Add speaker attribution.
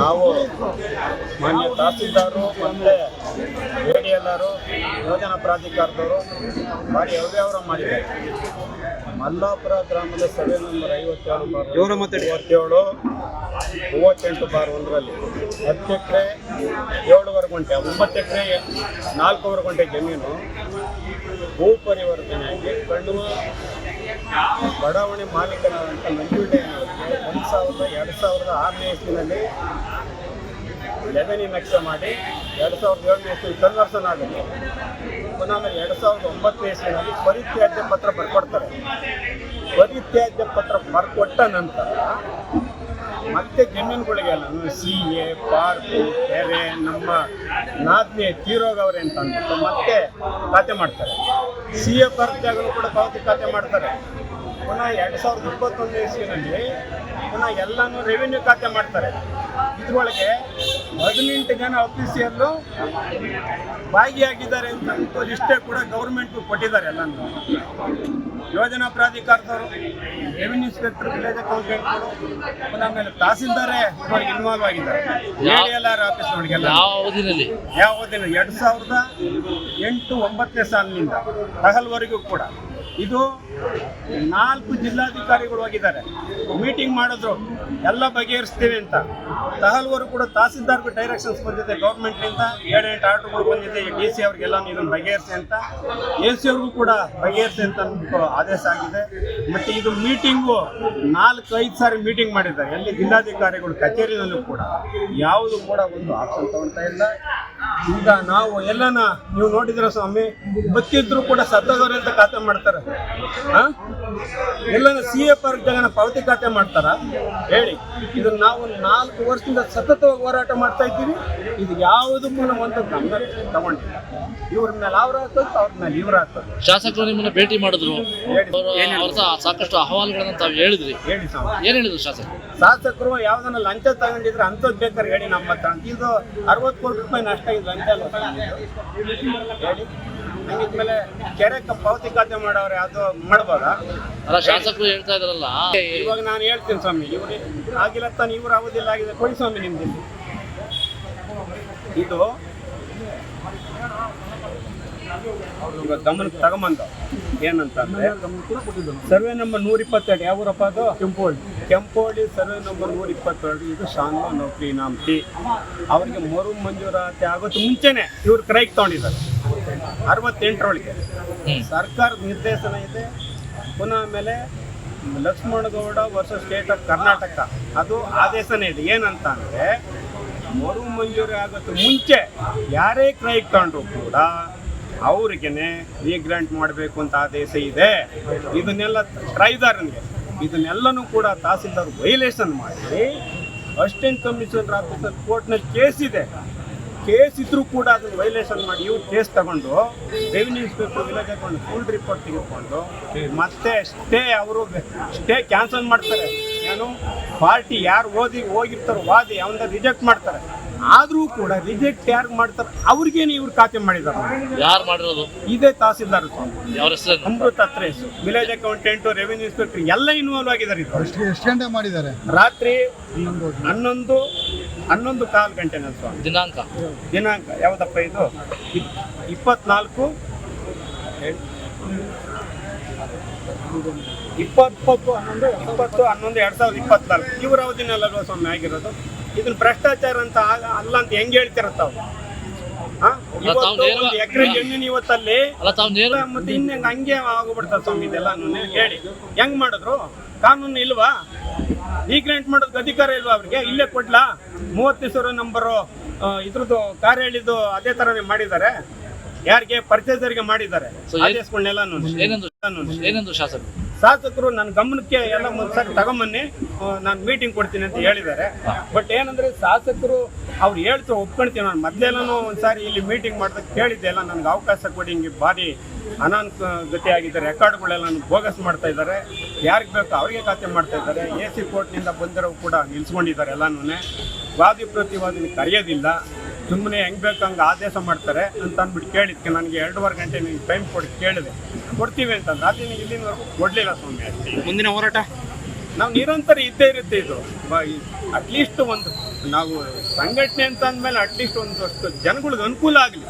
Speaker 1: ನಾವು ಮಾನ್ಯ ತಹಸೀಲ್ದಾರರು ಮತ್ತು ಎ ಡಿ ಎಲ್ ಆರು ಯೋಜನಾ ಪ್ರಾಧಿಕಾರದವರು ಭಾರಿ ಅವ್ಯವಹಾರ ಮಾಡಿದ್ದಾರೆ. ಮಲ್ಲಾಪುರ ಗ್ರಾಮದ ಸಭೆ ನಂಬರ್ ಐವತ್ತೇಳು
Speaker 2: ಮತ್ತು
Speaker 1: ಮೂವತ್ತೇಳು ಮೂವತ್ತೆಂಟು ಬಾರ್ ಒಂದರಲ್ಲಿ ಹತ್ತು ಎಕರೆ ಏಳುವರೆ ಗಂಟೆ ಒಂಬತ್ತು ಎಕರೆ ನಾಲ್ಕೂವರೆ ಗಂಟೆ ಜಮೀನು ಭೂ ಪರಿವರ್ತನೆಯಾಗಿ ಕಣ್ಣು ಬಡಾವಣೆ ಮಾಲೀಕನಾದಂಥ ನಂಜುಂಡೆ ಒಂದು ಸಾವಿರದ ಎರಡು ಸಾವಿರದ ಆರನೇ ಇಸ್ವಿನಲ್ಲಿ ಲೆವೆನಿ ನಕ್ಷೆ ಮಾಡಿ ಎರಡು ಸಾವಿರದ ಏಳನೇ ಇಸ್ವಿ ಸಂದರ್ಶನ ಆಗುತ್ತೆ ಪುನಃ ಎರಡ್ ಸಾವಿರದ ಒಂಬತ್ತನೇ ಇಸ್ವಿನಲ್ಲಿ ಪರಿತ್ಯಾಜ್ಯ ಪತ್ರ ಬರ್ಕೊಡ್ತಾರೆ. ಪರಿತ್ಯಾಜ್ಯ ಪತ್ರ ಬರ್ಕೊಟ್ಟ ನಂತರ ಮತ್ತೆ ಜಮೀನುಗಳಿಗೆಲ್ಲ ಸಿ ಎ ಪಾರ್ಕು ಕೆರೆ ನಮ್ಮ ನಾದ್ನಿ ತೀರೋಗವ್ರೆ ಅಂತ ಅಂದ್ಬಿಟ್ಟು ಮತ್ತೆ ಖಾತೆ ಮಾಡ್ತಾರೆ. ಸಿ ಎ ಪಾರ್ಕ್ ಜಾಗಗಳು ಕೂಡ ಪಾವತಿ ಖಾತೆ ಮಾಡ್ತಾರೆ. ಪುನಃ ಎರಡು ಸಾವಿರದ ಇಪ್ಪತ್ತೊಂದನೇ ಇಸ್ವಿನಲ್ಲಿ ಪುನಃ ಎಲ್ಲನೂ ರೆವಿನ್ಯೂ ಖಾತೆ ಮಾಡ್ತಾರೆ. ಇದ್ರೊಳಗೆ ಹದಿನೆಂಟು ಜನ ಅಫೀಸಿಯಲ್ಲು ಭಾಗಿಯಾಗಿದ್ದಾರೆ ಅಂತ ಲಿಸ್ಟೇ ಇಷ್ಟೇ ಕೂಡ ಗೌರ್ಮೆಂಟ್ ಕೊಟ್ಟಿದ್ದಾರೆ ಎಲ್ಲನೂ. ಯೋಜನಾ ಪ್ರಾಧಿಕಾರದವರು ರೆವಿನ್ಯೂ ಇನ್ಸ್ಪೆಕ್ಟರ್ ವಿಲೇಜ್ ಅಕೌಂಟೆಂಟ್ಗಳು ಪುನಃ ಆಮೇಲೆ ತಹಸೀಲ್ದಾರೇ ಇದ್ರೊಳಗೆ ಇನ್ವಾಲ್ವ್ ಆಗಿದ್ದಾರೆ. A D L R office ಒಳಗೆಲ್ಲ ಯಾವುದಿಲ್ಲ ಎರಡು ಸಾವಿರದ ಎಂಟು ಒಂಬತ್ತನೇ ಸಾಲಿನಿಂದ ಹಗಲ್ವರೆಗೂ ಕೂಡ. ಇದು ನಾಲ್ಕು ಜಿಲ್ಲಾಧಿಕಾರಿಗಳು ಹೋಗಿದ್ದಾರೆ. ಮೀಟಿಂಗ್ ಮಾಡಿದ್ರು. ಎಲ್ಲ ಬಗೆಹರಿಸ್ತೀವಿ ಅಂತ. ತಹಲ್ವರು ಕೂಡ ತಹಸೀಲ್ದಾರ್ಗೂ ಡೈರೆಕ್ಷನ್ಸ್ ಬಂದಿದೆ. ಗೌರ್ಮೆಂಟ್ನಿಂದ ಏಳೆಂಟು ಆರ್ಡರ್ಗಳು ಬಂದಿದೆ. ಡಿ ಸಿ ಅವ್ರಿಗೆಲ್ಲ ಇದನ್ನು ಬಗೆಹರಿಸಿ ಅಂತ. ಎ ಸಿ ಅವ್ರಿಗೂ ಕೂಡ ಬಗೆಹರಿಸಿ ಅಂತ ಆದೇಶ ಆಗಿದೆ. ಮತ್ತು ಇದು ಮೀಟಿಂಗು ನಾಲ್ಕು ಐದು ಸಾರಿ ಮೀಟಿಂಗ್ ಮಾಡಿದ್ದಾರೆ. ಎಲ್ಲಿ ಜಿಲ್ಲಾಧಿಕಾರಿಗಳು ಕಚೇರಿನಲ್ಲೂ ಕೂಡ. ಯಾವುದು ಕೂಡ ಒಂದು ಆಪ್ಷನ್ ತಗೊಳ್ತಾ ಇಲ್ಲ. ಈಗ ನಾವು ಎಲ್ಲನ ನೀವು ನೋಡಿದ್ರೆ ಸ್ವಾಮಿ? ಬತ್ತಿದ್ರು ಕೂಡ ಸತ್ತದವ್ರೆ ಅಂತ ಖಾತೆ ಮಾಡ್ತಾರೆ. ಆ? ಎಲ್ಲನ ಸಿ ಎ ಪಾರ್ಕ್ ಜಾಗನ ಪಾವತಿ ಖಾತೆ ಮಾಡ್ತಾರ? ಹೇಳಿ. ಇದನ್ನ ನಾವು ನಾಲ್ಕು ವರ್ಷದಿಂದ ಸತತವಾಗಿ ಹೋರಾಟ ಮಾಡ್ತಾ ಇದ್ದೀವಿ. ಇದು ಯಾವುದಕ್ಕೂ ನಾವು ಒಂದು ಗಮನ ತಗೊಂಡಿಲ್ಲ. ಇವ್ರ ಮೇಲೆ ಅವ್ರ ಅವ್ರ ಮೇಲೆ ಇವ್ರ ಹಾಕೋದು.
Speaker 3: ಶಾಸಕರು ನಿಮ್ಮನ್ನ ಭೇಟಿ ಮಾಡಿದ್ರು. ಸಾಕಷ್ಟು ಅಹವಾಲುಗಳನ್ನ ತಾವು ಹೇಳಿದ್ರಿ.
Speaker 1: ಹೇಳಿ
Speaker 3: ಏನ್ ಹೇಳಿದ್ರು ಶಾಸಕರು?
Speaker 1: ಶಾಸಕರು ಯಾವ್ದನ್ನ ಲಂಚ ತಗೊಂಡಿದ್ರೆ ಅಂಥದ್ದು ಬೇಕಾದ್ರೆ ಹೇಳಿ ನಮ್ಮ ಹತ್ರ. ಇದು ಅರವತ್ತು ಕೋಟಿ ರೂಪಾಯಿ ನಷ್ಟ ಇದು ಲಂಚ ಹೇಳಿ. ಹಂಗಿದ್ಮೇಲೆ ಕೆರೆ ಪಾವತಿ ಖಾತೆ ಮಾಡೋರು ಯಾವ್ದು ಮಾಡ್ಬೋದಾ?
Speaker 3: ಅಲ್ಲ ಶಾಸಕರು ಹೇಳ್ತಾ ಇದ್ರಲ್ಲ
Speaker 1: ಇವಾಗ ನಾನು ಹೇಳ್ತೀನಿ ಸ್ವಾಮಿ ಇವ್ರಿ ಆಗಿಲ್ಲ ತಾನು ಇವ್ರು ಅವಧಿಯಲ್ಲಿ ಆಗಿದೆ. ಕೊಡಿ ಸ್ವಾಮಿ ನಿಮ್ದು. ಇದು ಅವ್ರ ಗಮನಕ್ಕೆ ತಗೊಂಬಂದ. ಏನಂತಂದ್ರೆ ಸರ್ವೆ ನಂಬರ್ ನೂರ ಇಪ್ಪತ್ತೆರಡು ಯಾವೂರಪ್ಪ ಅದು? ಕೆಂಪೋಳಿ ಕೆಂಪೋಳಿ ಸರ್ವೆ ನಂಬರ್ ನೂರ ಇಪ್ಪತ್ತೆರಡು ಇದು ಶಾನ್ವ ನೌಕರಿ ನಾಮತಿ ಅವರಿಗೆ ಮರು ಮಂಜೂರಾತಿ ಆಗೋದು ಮುಂಚೆನೆ ಇವ್ರು ಕ್ರೈಕ್ ತಗೊಂಡಿದ್ದಾರೆ. ಅರವತ್ತೆಂಟರೊಳಗೆ. ಸರ್ಕಾರದ ನಿರ್ದೇಶನ ಇದೆ. ಪುನಃ ಆಮೇಲೆ Lakshmanagowda versus state of Karnataka. ಅದು ಆದೇಶನೇ ಇದೆ. ಏನಂತ ಅಂದರೆ ಮರು ಮಂಜೂರಿ ಆಗೋದು ಮುಂಚೆ ಯಾರೇ ಕ್ರೈಕ್ ತಗೊಂಡ್ರು ಕೂಡ ಅವ್ರಿಗೇನೆ ರೀಗ್ರಾಂಟ್ ಮಾಡಬೇಕು ಅಂತ ಆದೇಶ ಇದೆ. ಇದನ್ನೆಲ್ಲ ಟ್ರೈದಾರನಿಗೆ ಇದನ್ನೆಲ್ಲನೂ ಕೂಡ ತಹಸೀಲ್ದಾರ್ ವೈಲೇಷನ್ ಮಾಡಿ ಅಸಿಸ್ಟೆಂಟ್ ಕಮಿಷನರ್ ಆಫೀಸರ್ ಕೋರ್ಟ್ನಲ್ಲಿ ಕೇಸ್ ಇದೆ. ಕೇಸ್ ಇದ್ರೂ ಕೂಡ ಅದನ್ನು ವೈಲೇಷನ್ ಮಾಡಿ ಇವ್ರು ಕೇಸ್ ತಗೊಂಡು ರೆವಿನ್ಯೂ ಇನ್ಸ್ಪೆಕ್ಟರ್ ವಿಲೇಜ್ ತಗೊಂಡು ಫುಲ್ ರಿಪೋರ್ಟ್ ತೆಗೆದುಕೊಂಡು ಮತ್ತೆ ಸ್ಟೇ ಅವರು ಸ್ಟೇ ಕ್ಯಾನ್ಸಲ್ ಮಾಡ್ತಾರೆ. ಏನು? ಪಾರ್ಟಿ ಯಾರು ಓದಿ ಹೋಗಿರ್ತಾರೋ ವಾದಿ ಅವನ್ನ ರಿಜೆಕ್ಟ್ ಮಾಡ್ತಾರೆ. ಆದರೂ ಕೂಡ ರಿಜೆಕ್ಟ್ ಯಾರು ಮಾಡ್ತಾರೆ ಅವ್ರಿಗೇನು ಇವ್ರು ಖಾತೆ ಮಾಡಿದ್ದಾರೆ
Speaker 3: ಯಾರು ಮಾಡಿರೋದು?
Speaker 1: ಇದೇ ತಹಸೀಲ್ದಾರ್ ಸ್ವಾಮಿ.
Speaker 3: ಅವ್ರ ಹೆಸರು?
Speaker 1: ಅಮೃತ ಅತ್ರೇಸ್ ವಿಲೇಜ್ ಅಕೌಂಟೆಂಟ್ ರೆವಿನ್ಯೂ ಇನ್ಸ್ಪೆಕ್ಟರ್ ಎಲ್ಲ ಇನ್ವಾಲ್ವ್ ಆಗಿದ್ದಾರೆ ಇದು
Speaker 4: ಎಷ್ಟು ಎಷ್ಟು ಗಂಟೆ ಮಾಡಿದ್ದಾರೆ?
Speaker 1: ರಾತ್ರಿ ಹನ್ನೊಂದು. ಹನ್ನೊಂದು ಕಾಲು ಗಂಟೆ ಸ್ವಾಮಿ.
Speaker 3: ದಿನಾಂಕ?
Speaker 1: ದಿನಾಂಕ ಯಾವುದಪ್ಪ ಇದು? ಇಪ್- ಇಪ್ಪತ್ನಾಲ್ಕು ಇಪ್ಪತ್ತು ಹನ್ನೊಂದು ಇಪ್ಪತ್ತು ಹನ್ನೊಂದು ಎರಡು ಸಾವಿರದ ಇಪ್ಪತ್ನಾಲ್ಕು. ಇವರ ಅವಧಿನಲ್ಲಲ್ವ ಸ್ವಾಮಿ ಆಗಿರೋದು? ಇದನ್ನ ಭ್ರಷ್ಟಾಚಾರ ಅಂತ ಅಲ್ಲ ಅಂತ ಹೆಂಗ್ ಹೇಳ್ತಿರ ತಾವು ಎಕರೆ ಜಮೀನು ಇವತ್ತಲ್ಲಿ ಮತ್ತೆ ಇನ್ನೇ ಹಂಗೆ ಆಗೋಗ್ಬಿಡ್ತ ಸ್ವಾಮಿ ಇದೆಲ್ಲ ಹೇಳಿ. ಹೆಂಗ್ ಮಾಡಿದ್ರು? ಕಾನೂನು ಇಲ್ವಾ? ಈ ಗ್ರಾಂಟ್ ಮಾಡೋದಕ್ಕೆ ಅಧಿಕಾರ ಇಲ್ವಾ ಅವ್ರಿಗೆ? ಇಲ್ಲೇ ಕೊಡ್ಲಾ? ಮೂವತ್ತು ಸಾವಿರ ನಂಬರು ಇದ್ರದ್ದು ಕಾರ್ಯ ಹೇಳಿದ್ದು ಅದೇ ತರನೇ ಮಾಡಿದ್ದಾರೆ. ಯಾರಿಗೆ ಪರ್ಚೇಸರ್ಗೆ ಮಾಡಿದ್ದಾರೆ.
Speaker 3: ಶಾಸಕರು?
Speaker 1: ಶಾಸಕರು ನನ್ನ ಗಮನಕ್ಕೆ ಎಲ್ಲ ಒಂದ್ಸರಿ ತಗೊಂಬನ್ನಿ. ನಾನು ಮೀಟಿಂಗ್ ಕೊಡ್ತೀನಿ ಅಂತ ಹೇಳಿದ್ದಾರೆ. ಬಟ್ ಏನಂದ್ರೆ ಶಾಸಕರು ಅವ್ರು ಹೇಳ್ತಾ ಒಪ್ಕೊಳ್ತೀನಿ ನಾನು. ಮೊದಲೆಲ್ಲನೂ ಒಂದ್ಸಾರಿ ಇಲ್ಲಿ ಮೀಟಿಂಗ್ ಮಾಡ್ದಾಗ ಕೇಳಿದ್ದೆ, ಎಲ್ಲ ನನಗೆ ಅವಕಾಶ ಕೊಡಿ, ಹಿಂಗೆ ಭಾರಿ ಅನಾನುಗತಿ ಆಗಿದೆ ರೆಕಾರ್ಡ್ಗಳೆಲ್ಲ ಬೋಗಸ್ ಮಾಡ್ತಾ ಇದ್ದಾರೆ. ಯಾರಿಗೆ ಬೇಕು ಅವರಿಗೆ ಖಾತೆ ಮಾಡ್ತಾ ಇದ್ದಾರೆ. ಎ ಸಿ ಕೋರ್ಟ್ನಿಂದ ಬಂದಿರೋ ಕೂಡ ನಿಲ್ಸ್ಕೊಂಡಿದ್ದಾರೆ ಎಲ್ಲನೂ ವಾದಿ ಪ್ರತಿವಾದಿನ ಕರೆಯೋದಿಲ್ಲ. ಸುಮ್ಮನೆ ಹೆಂಗ್ ಬೇಕು ಹಂಗೆ ಆದೇಶ ಮಾಡ್ತಾರೆ ಅಂತ ಅಂದ್ಬಿಟ್ಟು ಕೇಳಿದ್ಕೆ. ನನಗೆ ಎರಡೂವರೆ ಗಂಟೆ ನೀವು ಟೈಮ್ ಕೊಡಿ ಕೇಳಿದೆ. ಕೊಡ್ತೀವಿ ಅಂತಂದ್ರೆ ಅಲ್ಲಿನ ಇಲ್ಲಿನವರೆಗೂ ಕೊಡಲಿಲ್ಲ ಸ್ವಾಮಿ ಅಷ್ಟೇ.
Speaker 2: ಮುಂದಿನ ಹೋರಾಟ?
Speaker 1: ನಾವು ನಿರಂತರ ಇದ್ದೇ ಇರುತ್ತೆ ಇದು. ಅಟ್ಲೀಸ್ಟ್ ಒಂದು ನಾವು ಸಂಘಟನೆ ಅಂತ ಅಂದಮೇಲೆ ಅಟ್ಲೀಸ್ಟ್ ಒಂದಷ್ಟು ಜನಗಳಿಗೆ ಅನುಕೂಲ ಆಗಲಿ.